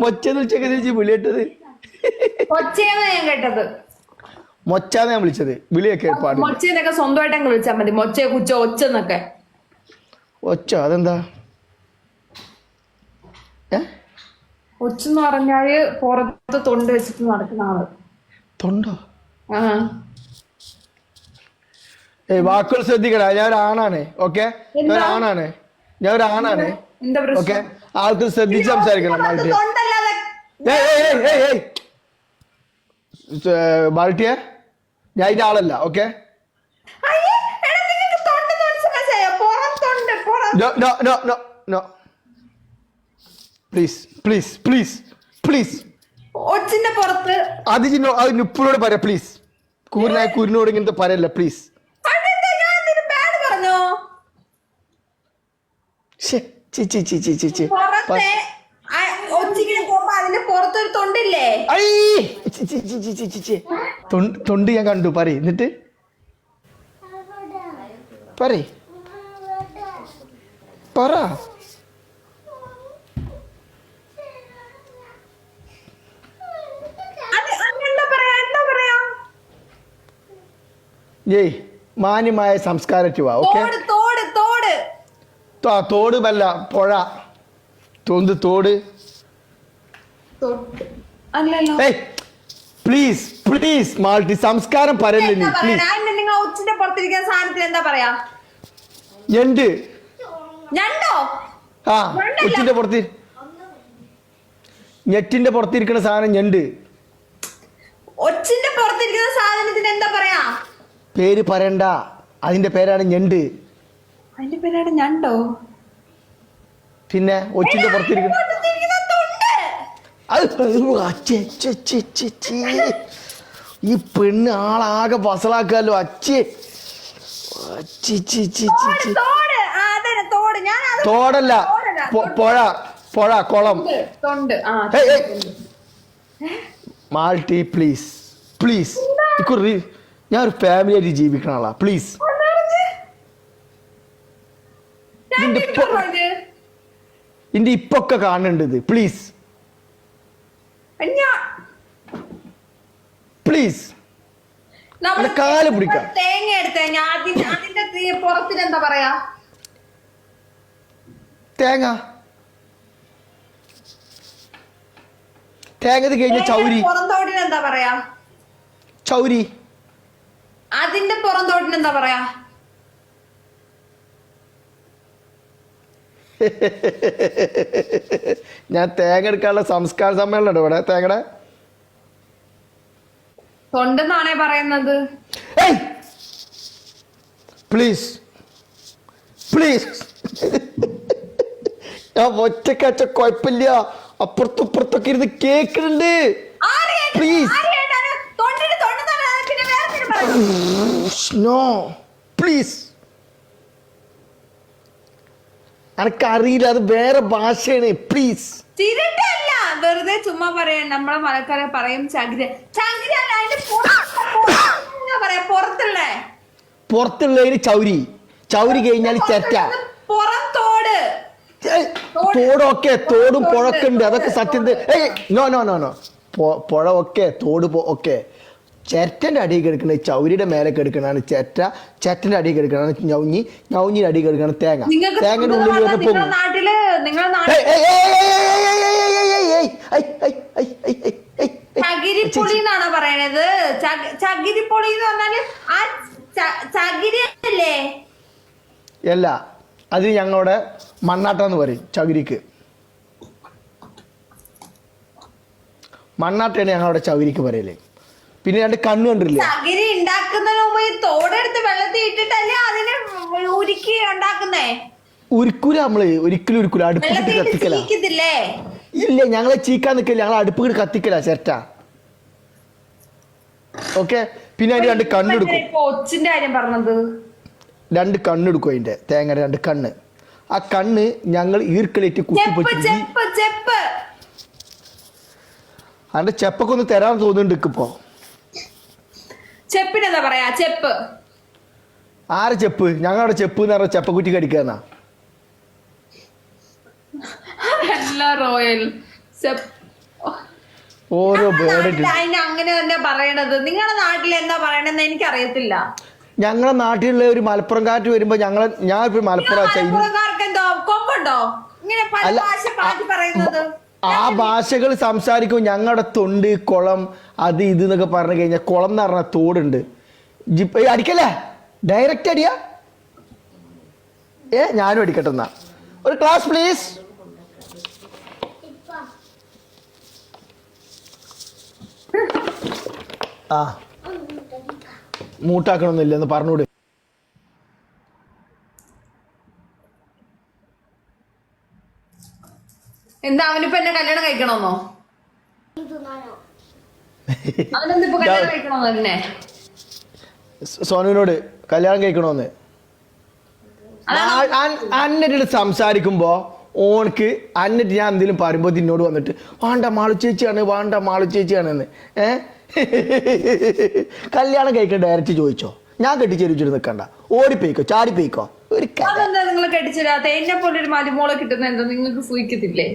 മൊച്ചെന്ന് ഉച്ചയ്ക്ക് തിരിച്ച് വിളി കേട്ടത്? ഞാൻ കേട്ടത്. മൊച്ചാന്ന് ഞാൻ വിളിച്ചത്. വിളിയൊക്കെ പാടില്ല. മൊച്ചയെന്നൊക്കെ സ്വന്തമായിട്ട് അങ്ങ് വിളിച്ചാൽ മതി. മൊച്ച കുച്ച ഒച്ചെന്നൊക്കെ. ഒച്ച അതെന്താ? ഏ? ഒച്ചെന്ന് പറഞ്ഞാൽ പുറത്ത് തൊണ്ട് വെച്ചിട്ട് നടക്കുന്ന ആൾ. തൊണ്ടോ? ആ. ഏയ് വാക്കുകൾ ശ്രദ്ധിക്കടാ. ഞാൻ ഒരു ആണാണ് ഓക്കെ? ഞാൻ ഒരു ആണാണ് ഞാൻ ഒരു ആണാണ് ഓക്കെ. ആൾക്ക് ശ്രദ്ധിച്ച് സംസാരിക്കണം ബാൾട്ടിയെ ഞാൻ അതിന്റെ ആളല്ല ഓക്കെ? അത് ചിന്നോ അത് പ്ലീസ്. കൂരിനായ കൂരിനോട് ഇങ്ങനത്തെ പറയല്ല പ്ലീസ്. പറഞ്ഞോ? ശരി ചിച്ചി ചിച്ചി ചിച്ചി പുറത്തൊരു തൊണ്ടില്ലേ? തൊണ്ട് ഞാൻ കണ്ടു പറ എന്നിട്ട്? പറ. പറ ഏയ് മാന്യമായ സംസ്കാരച്ചുവാ ഓക്കെ? തോട് മല്ല പുഴ. തോന്ത് തോട്. ഏയ് പ്ലീസ് പ്ലീസ് മാൾട്ടി സംസ്കാരം പരല്ലേ നീ പ്ലീസ് ഒച്ചിന്റെ പുറത്തിരിക്കുന്ന സാധനത്തിന് എന്താ പറയാ? ഞണ്ട്. ഞണ്ടോ? ആ ഞണ്ടല്ല. ഉച്ചിന്റെ പുറത്ത്. ഞെറ്റിന്റെ പുറത്തിരിക്കുന്ന സാധനം ഞണ്ട്. ഒച്ചിന്റെ പുറത്തിരിക്കുന്ന സാധനത്തിന് എന്താ പറയാ? പേര് പറയണ്ട. അതിന്റെ പേരാണ് ഞണ്ട്. അതിന്റെ പേരാണ് ഞണ്ടോ? പിന്നെ ഒച്ചിന്റെ പുറത്തിരിക്കുന്നു ഈ പെണ്ണ് ആളാകെ പസലാക്കാലോ അച്ചേ തോടല്ല പുഴ പുഴ കുളം. മാൾട്ടി പ്ലീസ് പ്ലീസ്. ഞാൻ ഒരു ഫാമിലി ആയിട്ട് ജീവിക്കണ ആളാ പ്ലീസ്. ഇതിന്റെ തിരിച്ചു പൊ- ഇന്റെ ഇപ്പൊക്കെ കാണേണ്ടത് പ്ലീസ് പ്ലീസ് കാൽ പിടിക്കാം. തേങ്ങ എടുത്ത. ഞാൻ അതിന്റെ പുറത്തിന് എന്താ പറയാ? തേങ്ങ. തേങ്ങ കഴിഞ്ഞ ചൗരി. പുറന്തോട്ടിന് എന്താ പറയാ? ചൗരി. അതിന്റെ പുറന്തോട്ടിന് എന്താ പറയാ? ഞാൻ തേങ്ങ എടുക്കാനുള്ള സംസ്കാര സമ്മേളനം ഇവിടെ. തേങ്ങടെ തൊണ്ടെന്നാണേ പറയുന്നത്. പ്ലീസ്. പ്ലീസ്. ഞാൻ ഒറ്റക്കച്ച കുഴപ്പമില്ല. അപ്പുറത്തും ഇപ്പുറത്തൊക്കെ ഇരുന്ന് കേക്കുന്നുണ്ട് പ്ലീസ് നോ Please. ആര് കേട്ടാണ്? തൊണ്ടിന് തൊണ്ടെന്നാണ് പറയുന്നത്. പിന്നെ വേറെ എന്തിനാ പറയുന്നത്? നോ പ്ലീസ് എനക്കറിയില്ല അത് വേറെ ഭാഷയാണ്. പ്ലീസ് ചിരട്ടല്ല. വെറുതെ ചുമ്മാ പറയാൻ നമ്മളെ മലക്കാരെ പറയും ചകിര. ചകിര പറയാ പുറത്തുള്ളേ. പുറത്തുള്ളതിന് ചൗരി. ചൗരി കഴിഞ്ഞാൽ ചെറ്റ പുറത്തോട് തോടൊക്കെ തോടും പുഴക്കുണ്ട്. അതൊക്കെ സത്യം നോ നോ നോ നോ പുഴ ഒക്കെ തോട് ഒക്കെ. ചേറ്റന്റെ അടിയിൽ കിടക്കുന്നത് ചൗരിയുടെ മേലെ കിടക്കണതാണ് ചേറ്റ ചേറ്റന്റെ അടിയിൽ കിടക്കണതാണ് ഞൗഞ്ഞി ഞൗഞ്ഞിന്റെ അടിയിൽ കിടക്കണം തേങ്ങ തേങ്ങയുടെ ഉള്ളിൽ വരുന്ന പൊങ്ങും എന്ന് ആ അല്ലേ അല്ല അത് ഞങ്ങളുടെ മണ്ണാട്ടെന്ന് പറയും ചകിരിക്ക് മണ്ണാട്ടയാണ് ഞങ്ങളുടെ ചകിരിക്ക് പറയലേ പിന്നെ രണ്ട് കണ്ണു കണ്ടില്ലേ? ചകിരി ഉണ്ടാക്കുന്നതിന് മുമ്പ് ഈ തോടെടുത്ത് വെള്ളത്തിൽ ഇട്ടിട്ടല്ലേ അതിനെ ഉരുക്കി ഉണ്ടാക്കുന്നേ? ഉരുക്കൂല നമ്മൾ. ഒരിക്കലും ഉരുക്കൂല. അടുപ്പ് കിട്ടി വെള്ളത്തിൽ ഇട്ട് കത്തിക്കല. ചീക്കത്തില്ലേ? ഇല്ല ഞങ്ങളെ ചീക്കാൻ നിൽക്കില്ല ഞങ്ങളെ അടുപ്പ് കിട്ടി കത്തിക്കല ചേട്ട ഓക്കെ? പിന്നെ അതിന് രണ്ട് കണ്ണെടുക്കും ഇപ്പൊ ഒച്ചിന്റെ കാര്യം പറഞ്ഞത്? രണ്ട് കണ്ണെടുക്കും അതിന്റെ. തേങ്ങയുടെ രണ്ട് കണ്ണ്. ആ കണ്ണ് ഞങ്ങൾ ഈർക്കലേറ്റ് ചെപ്പ് കുത്തിപ്പൊട്ടി ചെപ്പ് ചെപ്പ്. അതിന്റെ ചെപ്പൊക്കെ ഒന്ന് തരാൻ തോന്നുന്നുണ്ട് ഇപ്പൊ. ചെപ്പിനെന്താ പറയാ? ചെപ്പ്. ആരെ ചെപ്പ്? ഞങ്ങളുടെ ചെപ്പ് എന്ന് പറഞ്ഞ ചെപ്പക്കുറ്റി കടിക്കാന്നാ അതല്ല റോയൽ. സെപ്- ഓരോ ഞങ്ങളുടെ ബേർഡ് അതിന് അങ്ങനെ തന്നെ പറയണത്. നിങ്ങളുടെ നാട്ടിൽ എന്താ പറയണെന്ന് എനിക്കറിയത്തില്ല. ഞങ്ങളെ നാട്ടിലുള്ള ഒരു മലപ്പുറം കാറ്റ് വരുമ്പോ ഞങ്ങളെ ഞാൻ ഇപ്പൊ മലപ്പുറം കൊമ്പുണ്ടോ? ഇങ്ങനെ പല ഭാഷ മാറ്റി പറയുന്നത്. ആ ഭാഷകൾ സംസാരിക്കും ഞങ്ങളുടെ തൊണ്ട് കുളം അത് ഇത് എന്നൊക്കെ പറഞ്ഞു കഴിഞ്ഞാൽ കുളം എന്ന് പറഞ്ഞ തോടുണ്ട്. ജിപ്പ് അടിക്കല്ലേ? ഡയറക്റ്റ് അടിയാ? ഏ ഞാനും അടിക്കട്ടെ എന്നാ. ഒരു ക്ലാസ് പ്ലീസ് ആ. മൂട്ടാക്കണമെന്നില്ല എന്ന് പറഞ്ഞൂടെ എന്താ അവനിപ്പോ എന്നെ കല്യാണം കഴിക്കണമെന്നോ? അവനെന്തിപ്പോ കല്യാണം കഴിക്കണമെന്നോ എന്നെ സോനുവിനോട് കല്യാണം കഴിക്കണമെന്ന്. അന്നിട്ട് സംസാരിക്കുമ്പോ ഓണക്ക് അന്നിട്ട് ഞാൻ എന്തെങ്കിലും പറയുമ്പോ നിന്നോട് വന്നിട്ട് വാണ്ട മാളു ചേച്ചിയാണ് വാണ്ട മാളു ചേച്ചിയാണ് എന്ന് ഏ? കല്യാണം കഴിക്കാൻ ഡയറക്റ്റ് ചോദിച്ചോ? ഞാൻ കെട്ടിച്ചേരിച്ചിട്ട് നിൽക്കണ്ട ഓടിപ്പോയിക്കോ ചാടിപ്പോയിക്കോ ഒരു നിങ്ങൾ കെട്ടിച്ചേരാത്ത? എന്നെ പോലെ ഒരു മരുമോളെ കിട്ടുന്ന എന്താ നിങ്ങൾക്ക് സൂഹിക്കത്തില്ലേ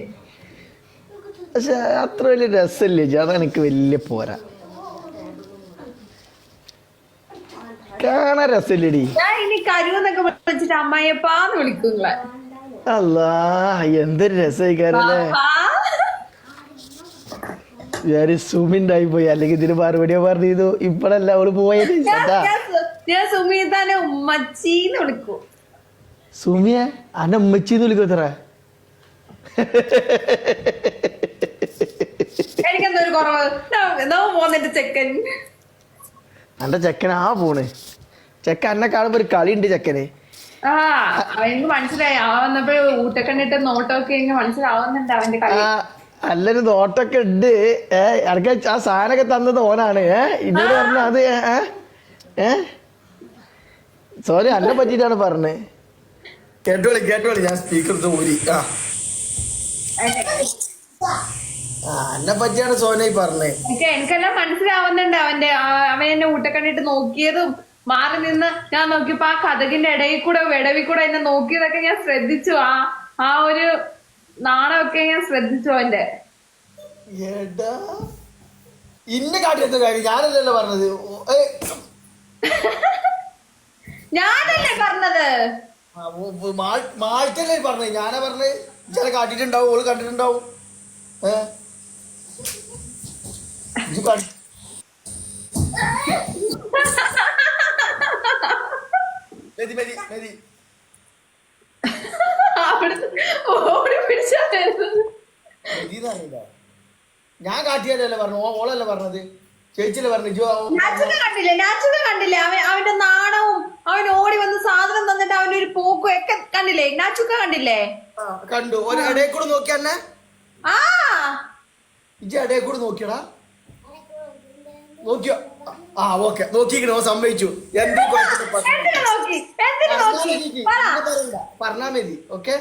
പക്ഷെ അത്ര വലിയ രസമില്ലേ ചേ അതാണ് എനിക്ക് വലിയ പോരാ. കാണാൻ രസമില്ലേടി. അല്ലാ എന്തൊരു രസമായിക്കാരല്ലേ. ഞാൻ സുമിണ്ടായി പോയി. അല്ലെങ്കിൽ ഇതിന് മറുപടിയോ പറഞ്ഞിരുന്നു ഇപ്പഴല്ല അവൾ പോയത്. ഞാൻ സുമീതാനെ ഉമ്മച്ചീന്ന് വിളിക്കൂ. സുമിയ? അന്നെ ഉമ്മച്ചിന്ന് വിളിക്കും എത്ര കുറവ്? പോന്നിട്ട് ചെക്കൻ. ആ പോണ്. ചെക്കൻ എന്നെ കാണുമ്പോ ഒരു ഉണ്ട് ചെക്കന്. ആ എനിക്ക് മനസ്സിലായി അവൻ വന്നപ്പോ ഊട്ടക്കണ്ണിട്ട് നോട്ടമൊക്കെ എനിക്ക് മനസ്സിലാവുന്നുണ്ട് അവന്റെ കളി. നോട്ടൊക്കെ ഉണ്ട്. ഏ ഇടയ്ക്ക് ആ സാധനമൊക്കെ തന്നത് ഓനാണ്. ഏഹ് ഇന്നോട് പറഞ്ഞ അത് ഏ ഏ സോറി അന്നെ പറ്റിട്ടാണ് പറഞ്ഞത് കേട്ടോളി കേട്ടോളി. ഞാൻ സ്പീക്കർ ഊരി. ആ. എന്നെ പറ്റിയാണ് സോനയി പറഞ്ഞത് എനിക്ക് എനിക്കെല്ലാം മനസ്സിലാവുന്നുണ്ട് അവന്റെ അവൻ എന്നെ ഊട്ടക്കണ്ണിട്ട് നോക്കിയതും മാറി നിന്ന് ഞാൻ നോക്കിയപ്പോ ആ കഥകിന്റെ ഇടയിൽ കൂടെ വിടവിൽ കൂടെ എന്നെ നോക്കിയതൊക്കെ ഞാൻ ശ്രദ്ധിച്ചു. ആ ആ ഒരു നാണമൊക്കെ ഞാൻ ശ്രദ്ധിച്ചു അവന്റെ. ഇന്നെ കാട്ടിയെത്ത കാര്യം ഞാനല്ലല്ലോ പറഞ്ഞത്. ഞാനല്ലേ പറഞ്ഞത്? മാറ്റല്ലേ പറഞ്ഞത്. ഞാനാ പറഞ്ഞത് ചില കാട്ടിട്ടുണ്ടാവും ഓൾ കണ്ടിട്ടുണ്ടാവും. ഏ? കണ്ടി- മതി, മതി, മതി. ഞാൻ കാട്ടിയാലല്ലേ പറഞ്ഞു ഓളല്ലേ പറഞ്ഞത്? ചേച്ചിയല്ലേ പറഞ്ഞു ജോ കണ്ടില്ലേ? നാച്ചുക കണ്ടില്ലേ? അവൻ അവന്റെ നാണവും അവൻ ഓടി വന്ന് സാധനം തന്നിട്ട് അവന്റെ ഒരു പോക്കും ഒക്കെ കണ്ടില്ലേ? നാച്ചുക്ക കണ്ടില്ലേ? കണ്ടു. ഒരു ഇടയിൽ കൂടെ നോക്കിയല്ലേ ആ. ഇജ്ജ് ഇടയിൽ കൂടെ നോക്കിയടാ. നോക്കിയോ ആ ഓക്കെ. നോക്കിക്കണോ സമ്മതിച്ചു. എന്ത് എന്തിനു എന്തിനു പറഞ്ഞാ മതി ഓക്കെ?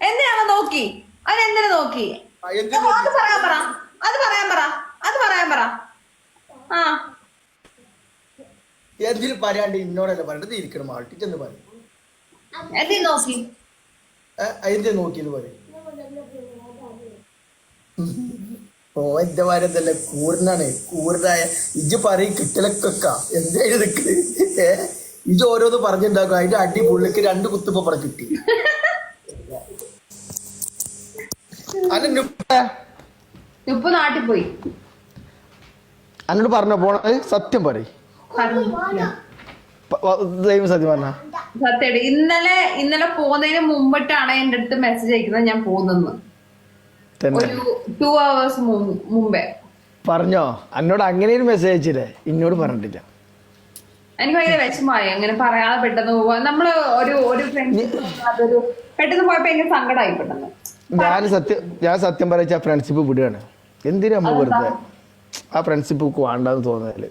എന്തിനാണ് നോക്കി? അവൻ എന്തിനു നോക്കി? എന്ത് അത് പറയാൻ പറ. അത് പറയാൻ പറ. അത് പറയാൻ പറ. ആ. എന്തിനും പറയാണ്ട് ഇന്നോടല്ല പറഞ്ഞത് ഇരിക്കണം ആൾട്ടിച്ചെന്ന് പറയും. എന്തിനു നോക്കി? എന്ത് നോക്കിയെന്ന് പറയും? ഓ എന്റെ മാരെന്തല്ലേ കൂറിനാണ് കൂറിനായ ഇജ്ജ് പറയും കിട്ടലക്കൊക്ക. എന്തായാലും നിക്ക് ഏ? ഇജ്ജ് ഓരോന്ന് പറഞ്ഞിട്ടുണ്ടാക്കും അതിന്റെ അടി പുള്ളിക്ക് രണ്ട് കുത്തുപ്പ പറ കിട്ടി. അന്നോട് പോയി. എന്നോട് പറഞ്ഞ പോണ സത്യം പറയും. ദൈവം സത്യം പറഞ്ഞ. സത്യം ഇന്നലെ ഇന്നലെ പോകുന്നതിന് മുമ്പിട്ടാണ് എന്റെ അടുത്ത് മെസ്സേജ് അയക്കുന്നത് ഞാൻ പോകുന്നെന്ന്. തന്നെ ഒരു ടു അവേഴ്സ് മുമ്പേ. പറഞ്ഞോ? എന്നോട് അങ്ങനെ ഒരു മെസ്സേജ് അയച്ചില്ലേ ഇന്നോട് പറഞ്ഞിട്ടില്ല. എനിക്ക് ഭയങ്കര വിഷമമായി. അങ്ങനെ പറയാതെ പെട്ടെന്ന് പോവാ. നമ്മൾ ഒരു ഒരു ഫ്രണ്ട്ഷിപ്പ് അതൊരു പെട്ടെന്ന് പോയപ്പോ എനിക്ക് സങ്കടമായി പെട്ടെന്ന്. ഞാൻ സത്യം ഞാൻ സത്യം പറയിച്ച ആ ഫ്രണ്ട്ഷിപ്പ് വിടുകയാണ് എന്തിനാ നമ്മൾ വെറുതെ ആ ഫ്രണ്ട്ഷിപ്പ് വേണ്ടെന്ന് തോന്നുന്നതിൽ?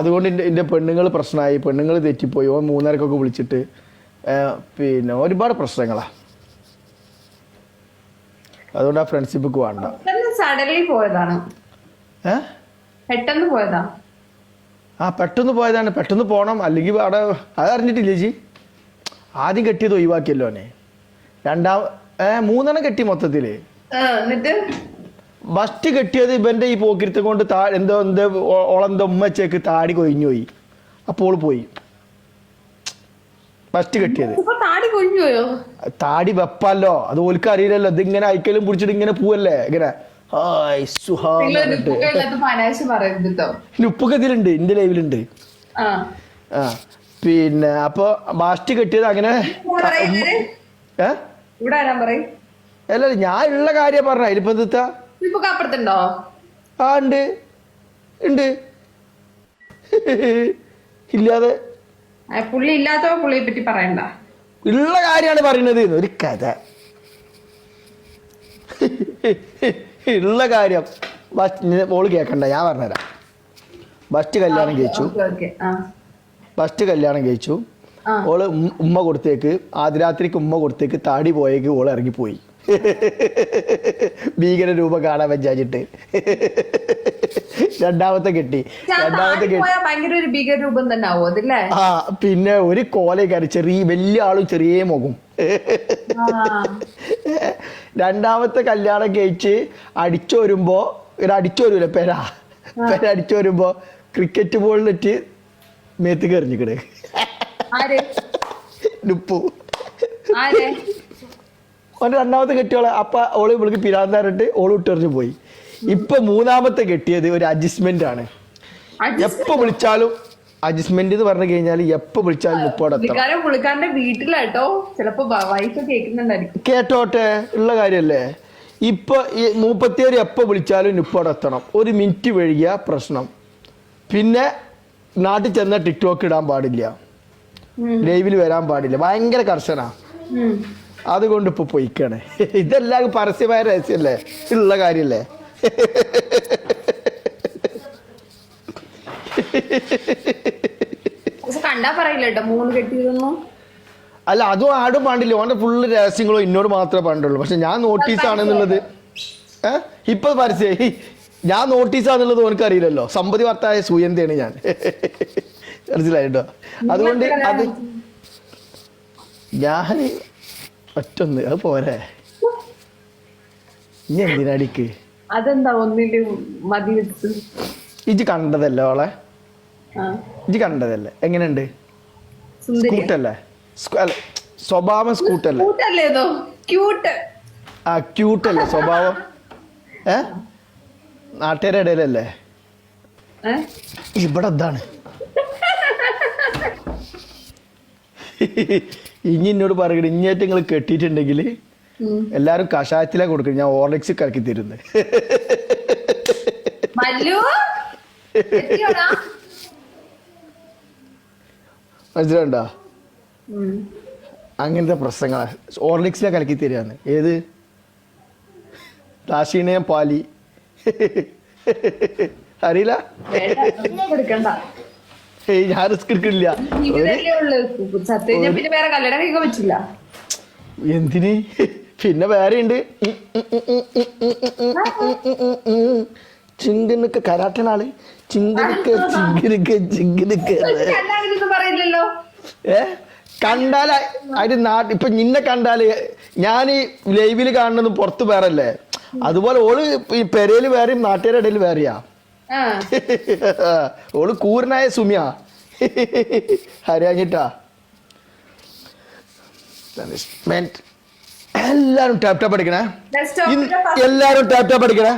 അതുകൊണ്ട് എന്റെ എന്റെ പെണ്ണുങ്ങൾ പ്രശ്നമായി. പെണ്ണുങ്ങൾ തെറ്റിപ്പോയി. ഓൻ മൂന്നരക്കൊക്കെ വിളിച്ചിട്ട് പിന്നെ ഒരുപാട് പ്രശ്നങ്ങളാ. അതുകൊണ്ട് ആ ഫ്രണ്ട്ഷിപ്പ് വേണ്ട. സഡൻലി പോയതാണ്. പെട്ടെന്ന് പോയതാ. ആ പെട്ടെന്ന് പോയതാണ്. പെട്ടെന്ന് പോകണം അല്ലെങ്കിൽ അവിടെ അതറിഞ്ഞിട്ടില്ല ചേച്ചി ആദ്യം കെട്ടിയത് ഒഴിവാക്കിയല്ലോ അവനെ. രണ്ടാം ഏ മൂന്നെണ്ണം കെട്ടി മൊത്തത്തിൽ. ഫസ്റ്റ് കെട്ടിയത് ഇവന്റെ ഈ പോക്കിരുത്തം കൊണ്ട് താ എന്തോ എന്തോ ഓളെന്തോ ഉമ്മച്ചേക്ക് താടി കൊഴിഞ്ഞു പോയി അപ്പോൾ പോയി. ഫസ്റ്റ് കെട്ടിയത്. താടി താടി വെപ്പല്ലോ അത് ഓൽക്ക് അറിയില്ലല്ലോ. ഇത് ഇങ്ങനെ അയക്കലും പിടിച്ചിട്ട് ഇങ്ങനെ പോവല്ലേ? ഇങ്ങനെ ഹായ് ഉപ്പൊക്കെ ഇതിലുണ്ട് എന്റെ ലൈവിലുണ്ട് ആ. പിന്നെ അപ്പൊ ബാസ്റ്റ് കെട്ടിയത് അങ്ങനെ അല്ല ഞാൻ ഉള്ള കാര്യം പറഞ്ഞ. അതിലിപ്പോ എന്താ അപ്പുറത്തുണ്ടോ? ആ ഉണ്ട്. ഉണ്ട്. ഇല്ലാതെ പുള്ളി ഇല്ലാത്തവ പുള്ളിയെ പറ്റി പറയണ്ട. ഉള്ള കാര്യമാണ് പറയുന്നത്. ഒരു കഥ. ഉള്ള കാര്യം. ബസ് മോൾ കേക്കണ്ട ഞാൻ പറഞ്ഞുതരാം. ഫസ്റ്റ് കല്യാണം കഴിച്ചു. ഫസ്റ്റ് കല്യാണം കഴിച്ചു. ഓൾ ഉമ്മ കൊടുത്തേക്ക്. ആദ്യരാത്രിക്ക് ഉമ്മ കൊടുത്തേക്ക് താടി പോയേക്ക് ഓൾ ഇറങ്ങിപ്പോയി. ഭീകര രൂപം കാണാൻ വെച്ചാച്ചിട്ട് രണ്ടാമത്തെ കെട്ടി. രണ്ടാമത്തെ കെട്ടി. ആ പിന്നെ ഒരു കോലക്കാരി ചെറിയ വലിയ ആളും ചെറിയ മുഖം. രണ്ടാമത്തെ കല്യാണം കഴിച്ച് അടിച്ചു വരുമ്പോ ഒരു അടിച്ചു വരൂല പെര? പെര അടിച്ചു വരുമ്പോ ക്രിക്കറ്റ് ബോളിലിട്ട് മേത്ത് എറിഞ്ഞിക്കണ് ആര്? നുപ്പു ഓന്റെ രണ്ടാമത്തെ കെട്ടിയോളെ അപ്പ ഓൾ ഇവൾക്ക് പിരാന്താറിട്ട് ഓൾ വിട്ടെറിഞ്ഞു പോയി. ഇപ്പൊ മൂന്നാമത്തെ കെട്ടിയത് ഒരു അഡ്ജസ്റ്റ്മെന്റ്? ആണ് എപ്പോ വിളിച്ചാലും അഡ്ജസ്റ്റ്മെന്റ് എന്ന് പറഞ്ഞു കഴിഞ്ഞാൽ എപ്പോ വിളിച്ചാലും പുള്ളിക്കാരന്റെ വീട്ടിലാട്ടോ. ചിലപ്പോ വൈഫ് കേൾക്കുന്നുണ്ടായിരിക്കും. കേട്ടോട്ടെ ഉള്ള കാര്യല്ലേ? ഇപ്പൊ ഈ മൂപ്പത്തിയേര് എപ്പോ വിളിച്ചാലും മുപ്പോടെ എത്തണം. ഒരു മിനിറ്റ് വഴുകിയ പ്രശ്നം. പിന്നെ നാട്ടിൽ ചെന്ന ടിക്ടോക്ക് ഇടാൻ പാടില്ല. ലൈവിൽ വരാൻ പാടില്ല. ഭയങ്കര കർശന. അതുകൊണ്ട് ഇപ്പൊ പൊയ്ക്കാണ്. ഇതെല്ലാം പരസ്യമായ രഹസ്യല്ലേ ഉള്ള കാര്യല്ലേ? കണ്ടാ പറയില്ല കേട്ടോ മൂന്ന് കെട്ടിയതൊന്നും. അല്ല അതും ആടും പാണ്ടില്ല. ഓന്റെ ഫുള്ള് രഹസ്യങ്ങളോ എന്നോട് മാത്രമേ പാണ്ടുള്ളൂ. പക്ഷെ ഞാൻ നോട്ടീസ് ആണെന്നുള്ളത് ഏഹ് ഇപ്പൊ പരസ്യമായി ഞാൻ നോട്ടീസ് ആണെന്നുള്ളത് ഓനക്ക് അറിയില്ലല്ലോ സമ്പതി വർത്തായ സൂയന്തയാണ് ഞാൻ. മനസ്സിലായിട്ടോ? അതുകൊണ്ട് അത് ഞാൻ ഒറ്റൊന്ന് അത് പോരെ. ഇനി എന്തിനടിക്ക് അതെന്താ ഒന്നിന്റെ മതി വെച്ച് ഇജ് കണ്ടതല്ലേ ഓളെ? ഇജ് കണ്ടതല്ലേ? എങ്ങനെയുണ്ട്? സ്കൂട്ടല്ലേ? സ്കൂ- സ്വഭാവം സ്കൂട്ടല്ലേ? ആ ക്യൂട്ടല്ലേ സ്വഭാവം? ഏ? നാട്ടുകാരുടെ ഇടയിലല്ലേ? ഇവിടെ എന്താണ്? ഇനി എന്നോട് പറയണ ഇങ്ങേറ്റ് നിങ്ങൾ കെട്ടിയിട്ടുണ്ടെങ്കിൽ. എല്ലാരും കഷായത്തിലാ കൊടുക്കും ഞാൻ ഓർലിക്സ് കലക്കി തരുന്നത്? മനസ്സിലുണ്ടോ. അങ്ങനത്തെ പ്രശ്നങ്ങളാ. ഓർലിക്സിലെ കലക്കി തരാന്ന്. ഏത്? ദാശീനയം പാലി. അറിയില്ല? ഏയ് ഞാൻ റിസ്ക് എടുക്കില്ല എന്തിന്? പിന്നെ വേറെ ഉണ്ട് ചിങ്കനൊക്കെ കരാട്ടനാൾ ചിങ്കനൊക്കെ ചിങ്കനൊക്കെ ചിങ്കനൊക്കെ ഏ കണ്ടാല അതിന്റെ നാട്ടിൽ ഇപ്പൊ നിന്നെ കണ്ടാൽ ഞാൻ ഈ ലൈവിൽ കാണുന്നത് പുറത്ത് വേറല്ലേ അതുപോലെ ഓൾ പെരയിൽ വേറെയും നാട്ടുകാരുടെ ഇടയിൽ വേറെയാ ഓൾ കൂരനായ സുമിയ ഹരിയാഞ്ഞിട്ടാ എല്ലാരും ടാപ്പ് ടാപ്പ് അടിക്കണേ. എല്ലാരും ടാപ്പ് ടാപ്പ് അടിക്കണേ.